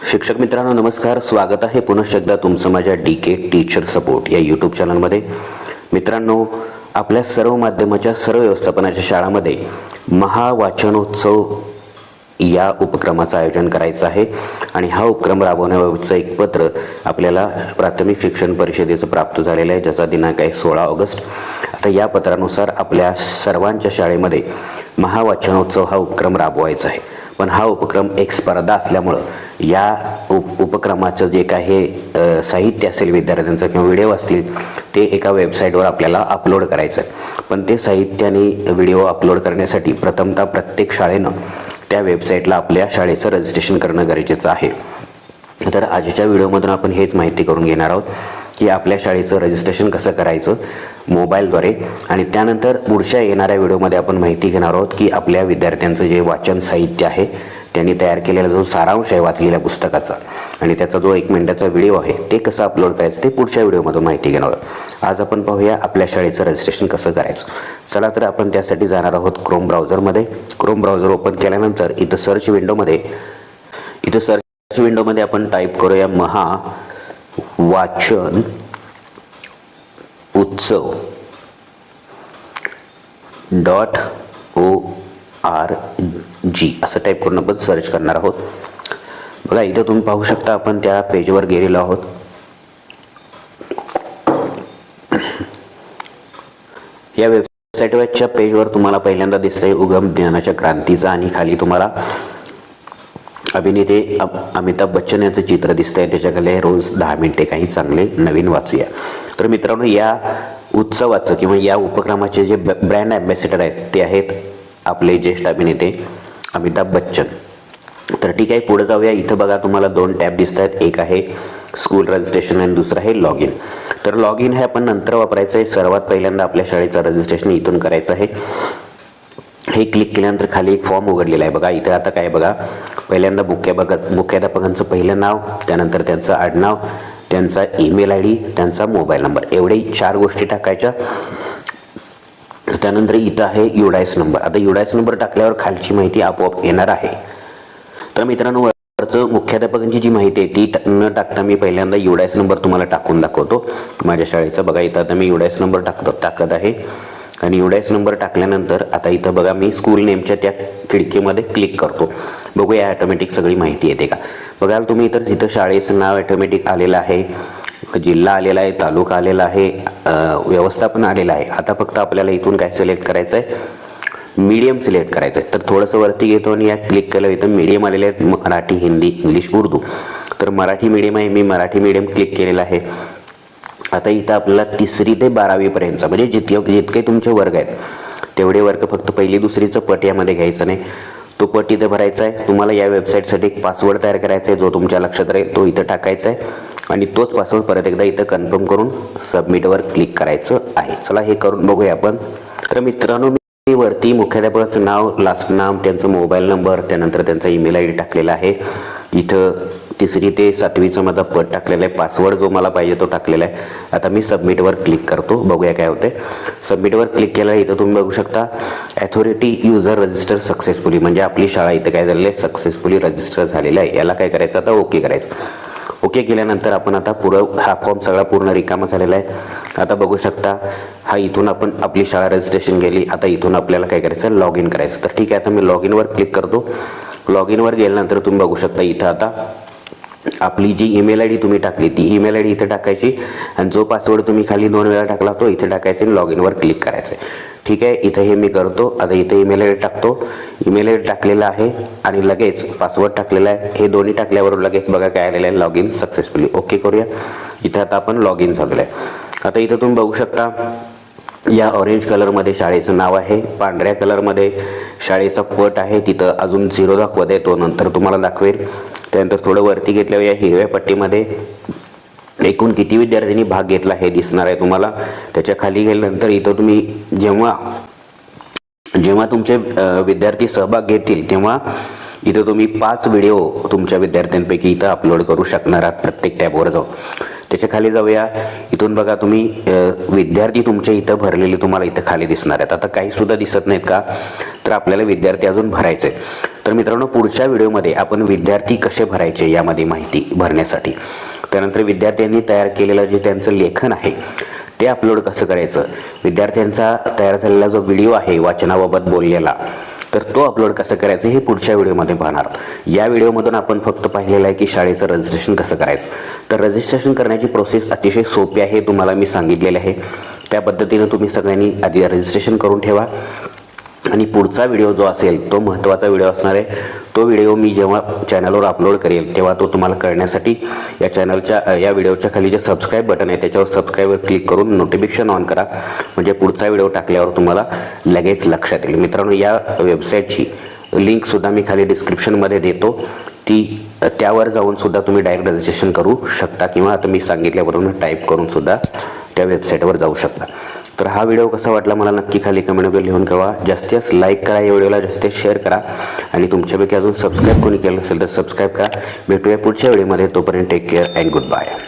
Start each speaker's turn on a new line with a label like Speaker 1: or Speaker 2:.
Speaker 1: शिक्षक मित्रांनो नमस्कार. स्वागत आहे पुनश्च एकदा तुमचं माझ्या डी के टीचर सपोर्ट या यूट्यूब चॅनलमध्ये मित्रांनो आपल्या सर्व माध्यमाच्या सर्व व्यवस्थापनाच्या शाळामध्ये महावाचनोत्सव या उपक्रमाचं आयोजन करायचं आहे. आणि हा उपक्रम राबवण्याबाबतचं एक पत्र आपल्याला प्राथमिक शिक्षण परिषदेचं प्राप्त झालेलं आहे ज्याचा दिनांक आहे सोळा ऑगस्ट. आता या पत्रानुसार आपल्या सर्वांच्या शाळेमध्ये महावाचनोत्सव हा उपक्रम राबवायचा आहे. पण हा उपक्रम एक स्पर्धा असल्यामुळं या उप उपक्रमाचं जे काही साहित्य असेल विद्यार्थ्यांचं किंवा व्हिडिओ असतील ते एका वेबसाईटवर आपल्याला अपलोड करायचं आहे. पण ते साहित्य आणि व्हिडिओ अपलोड करण्यासाठी प्रथमतः प्रत्येक शाळेनं त्या वेबसाईटला आपल्या शाळेचं रजिस्ट्रेशन करणं गरजेचं आहे. तर आजच्या व्हिडिओमधून आपण हेच माहिती करून घेणार आहोत की आपल्या शाळेचं रजिस्ट्रेशन कसं करायचं मोबाईलद्वारे. आणि त्यानंतर पुढच्या येणाऱ्या व्हिडिओमध्ये आपण माहिती घेणार आहोत की आपल्या विद्यार्थ्यांचं जे वाचन साहित्य आहे त्यांनी तयार केलेला जो सारांश आहे वाचलेल्या पुस्तकाचा. आणि त्याचा जो एक मिनिटाचा व्हिडिओ आहे ते कसं अपलोड करायचं ते पुढच्या व्हिडिओमधून माहिती घेणार आज आपण पाहूया आपल्या शाळेचं रजिस्ट्रेशन कसं करायचं. चला तर आपण त्यासाठी जाणार आहोत क्रोम ब्राउझरमध्ये क्रोम ब्राउझर ओपन केल्यानंतर इथं सर्च विंडोमध्ये इथं सर्च विंडोमध्ये आपण टाईप करूया महा वाचन उत्सव डॉट ओ आर जी असं टाईप करून आपण सर्च करणार आहोत. बघा इथं तुम्ही पाहू शकता आपण त्या पेजवर गेलेलो आहोत. या वेबसाईटवरच्या पेजवर तुम्हाला पहिल्यांदा दिसतंय उगम ज्ञानाच्या क्रांतीचा आणि खाली तुम्हाला अभिनेते अमिताभ बच्चन यांचं चित्र दिसतंय. त्याच्याकडे रोज दहा मिनिटे काही चांगले नवीन वाचूया. तर मित्रांनो या उत्सवाचं किंवा या उपक्रमाचे जे ब्रँड ॲम्बॅसिडर आहेत ते आहेत आपले ज्येष्ठ अभिनेते अमिताभ बच्चन. तर ठीक आहे पुढे जाऊया. इथं बघा तुम्हाला दोन टॅब दिसत आहेत एक आहे स्कूल रजिस्ट्रेशन आणि दुसरं आहे लॉग इन तर लॉग इन हे आपण नंतर वापरायचं आहे सर्वात पहिल्यांदा आपल्या शाळेचं रजिस्ट्रेशन इथून करायचं आहे. हे क्लिक केल्यानंतर खाली एक फॉर्म उघडलेला आहे. बघा इथं आता काय बघा पहिल्यांदा मुख्यापक मुख्याध्यापकांचं पहिलं नाव त्यानंतर त्यांचं आडनाव त्यांचा ईमेल आय डी त्यांचा मोबाईल नंबर एवढे चार गोष्टी टाकायच्या. त्यानंतर इथं आहे युडायस नंबर. आता युडायस नंबर टाकल्यावर खालची माहिती आपोआप येणार आहे. तर मित्रांनो वरचं मुख्याध्यापकांची जी माहिती आहे ती न टाकता मी पहिल्यांदा युडायस नंबर तुम्हाला टाकून दाखवतो. माझ्या शाळेचा बघा इथं आता मी युडायस नंबर टाकतो टाकत आहे. आणि युडायस नंबर टाकल्यानंतर आता इथं बघा मी स्कूल नेमच्या त्या खिडकीमध्ये क्लिक करतो. बघूया ॲटोमॅटिक सगळी माहिती येते का? बघाल तुम्ही इतर तिथं शाळेचं नाव ॲटोमॅटिक आलेलं आहे. जिल्हा आलेला आहे तालुका आलेला आहे व्यवस्थापन आलेलं आहे. आता फक्त आपल्याला इथून काय सिलेक्ट करायचं आहे मीडियम सिलेक्ट करायचं आहे तर थोडंसं वरती घेतो आणि यात क्लिक केलं इथं मीडियम आलेले आहेत मराठी हिंदी इंग्लिश उर्दू. तर मराठी मीडियम आहे मी मराठी मीडियम क्लिक केलेलं आहे. आता इथं आपल्याला तिसरी ते बारावीपर्यंतचा म्हणजे जितके जितके तुमचे वर्ग आहेत तेवढे वर्ग फक्त पहिली दुसरीचं पट यामध्ये घ्यायचं नाही. तो पट इथं भरायचा आहे. तुम्हाला या वेबसाईटसाठी एक पासवर्ड तयार करायचा आहे जो तुमच्या लक्षात राहील तो इथं टाकायचा आहे. आणि तोच पासवर्ड परत एकदा इथं कन्फर्म करून सबमिटवर क्लिक करायचं आहे. चला हे करून बघूया आपण. तर मित्रांनो मी वरती मुख्याध्यापकाचं नाव लास्ट नाम त्यांचं मोबाईल नंबर त्यानंतर त्यांचा ईमेल आय डी टाकलेला आहे. इथं तिसरी ते सातवीचा माझा पट टाकलेला आहे. पासवर्ड जो मला पाहिजे तो टाकलेला आहे. आता मी सबमिटवर क्लिक करतो. बघूया काय होते सबमिटवर क्लिक केलं इथं तुम्ही बघू शकता ॲथॉरिटी युजर रजिस्टर सक्सेसफुली म्हणजे आपली शाळा इथं काय झालेली आहे? सक्सेसफुली रजिस्टर झालेलं आहे. याला काय करायचं? आता ओके करायचं. ओके केल्यानंतर आपण आता पुरं हा फॉर्म सगळा पूर्ण रिकामा झालेला आहे. आता बघू शकता हा इथून आपण आपली शाळा रजिस्ट्रेशन केली आता इथून आपल्याला काय करायचं? लॉग इन करायचं. तर ठीक आहे आता मी लॉग इनवर क्लिक करतो. लॉग इनवर गेल्यानंतर तुम्ही बघू शकता इथं आता आपली जी ईमेल आय डी तुम्ही टाकली ती ईमेल आय डी इथे टाकायची. आणि जो पासवर्ड तुम्ही खाली दोन वेळा टाकला तो इथे टाकायचा आणि लॉग इनवर क्लिक करायचं आहे. ठीक आहे इथं हे मी करतो. आता इथे ईमेल आय डी टाकतो. ईमेल आय डी टाकलेला आहे आणि लगेच पासवर्ड टाकलेला आहे. हे दोन्ही टाकल्यावर लगेच बघा काय आलेलं आहे. लॉग इन सक्सेसफुली ओके करूया. इथं आता आपण लॉग इन झालेलं आहे. आता इथं तुम्ही बघू शकता या ऑरेंज कलरमध्ये शाळेचं नाव आहे. पांढऱ्या कलरमध्ये शाळेचा पट आहे. तिथं अजून झिरो दाखवत आहे. तो नंतर तुम्हाला दाखवेल. त्यानंतर थोडं वरती घेतल्यावर या हिरव्या पट्टीमध्ये एकूण किती विद्यार्थ्यांनी भाग घेतला हे दिसणार आहे तुम्हाला? त्याच्याखाली गेल्यानंतर इथं तुम्ही जेव्हा जेव्हा तुमचे विद्यार्थी सहभाग घेतील तेव्हा इथं तुम्ही पाच व्हिडिओ तुमच्या विद्यार्थ्यांपैकी इथं अपलोड करू शकणार आहात प्रत्येक टॅबवर जाऊन. त्याच्याखाली जाऊया. इथून बघा तुम्ही विद्यार्थी तुमच्या इथं भरलेले तुम्हाला इथं खाली दिसणार आहेत. आता काही सुद्धा दिसत नाहीत का? तर आपल्याला विद्यार्थी अजून भरायचे तर मित्रांनो पुढच्या व्हिडिओमध्ये आपण विद्यार्थी कसे भरायचे यामध्ये माहिती भरण्यासाठी. त्यानंतर विद्यार्थ्यांनी तयार केलेलं जे त्यांचं लेखन आहे ते अपलोड कसं करायचं? विद्यार्थ्यांचा तयार झालेला जो व्हिडिओ आहे वाचनाबाबत बोललेला तर तो अपलोड कसं करायचं हे पुढच्या व्हिडिओमध्ये पाहणार या व्हिडिओमधून आपण फक्त पाहिलेलं आहे की शाळेचं रजिस्ट्रेशन कसं करायचं. तर रजिस्ट्रेशन करण्याची प्रोसेस अतिशय सोपी आहे तुम्हाला मी सांगितलेलं आहे. त्या पद्धतीनं तुम्ही सगळ्यांनी आधी रजिस्ट्रेशन करून ठेवा. आणि पुढचा व्हिडिओ जो असेल तो महत्त्वाचा व्हिडिओ असणार आहे. तो व्हिडिओ मी जेव्हा चॅनलवर अपलोड करेल तेव्हा तो तुम्हाला कळण्यासाठी या चॅनलच्या या व्हिडिओच्या खाली जे सबस्क्राईब बटन आहे त्याच्यावर सबस्क्राईबवर क्लिक करून नोटिफिकेशन ऑन करा. म्हणजे पुढचा व्हिडिओ टाकल्यावर तुम्हाला लगेच लक्षात येईल. मित्रांनो या वेबसाईटची लिंकसुद्धा मी खाली डिस्क्रिप्शनमध्ये देतो. ती त्यावर जाऊन सुद्धा तुम्ही डायरेक्ट रजिस्ट्रेशन करू शकता किंवा आता मी सांगितल्यावरून टाईप करूनसुद्धा त्या वेबसाईटवर जाऊ शकता. तर हा व्हिडिओ कसा वाटला मला नक्की खाली कमेंटमध्ये लिहून कळवा. जास्तीत जास्त लाईक करा या व्हिडिओला जास्तीत शेअर करा. आणि तुमच्यापैकी अजून सबस्क्राईब कोणी केलं असेल तर सबस्क्राईब करा. भेटूया पुढच्या व्हिडिओमध्ये तोपर्यंत take care and good bye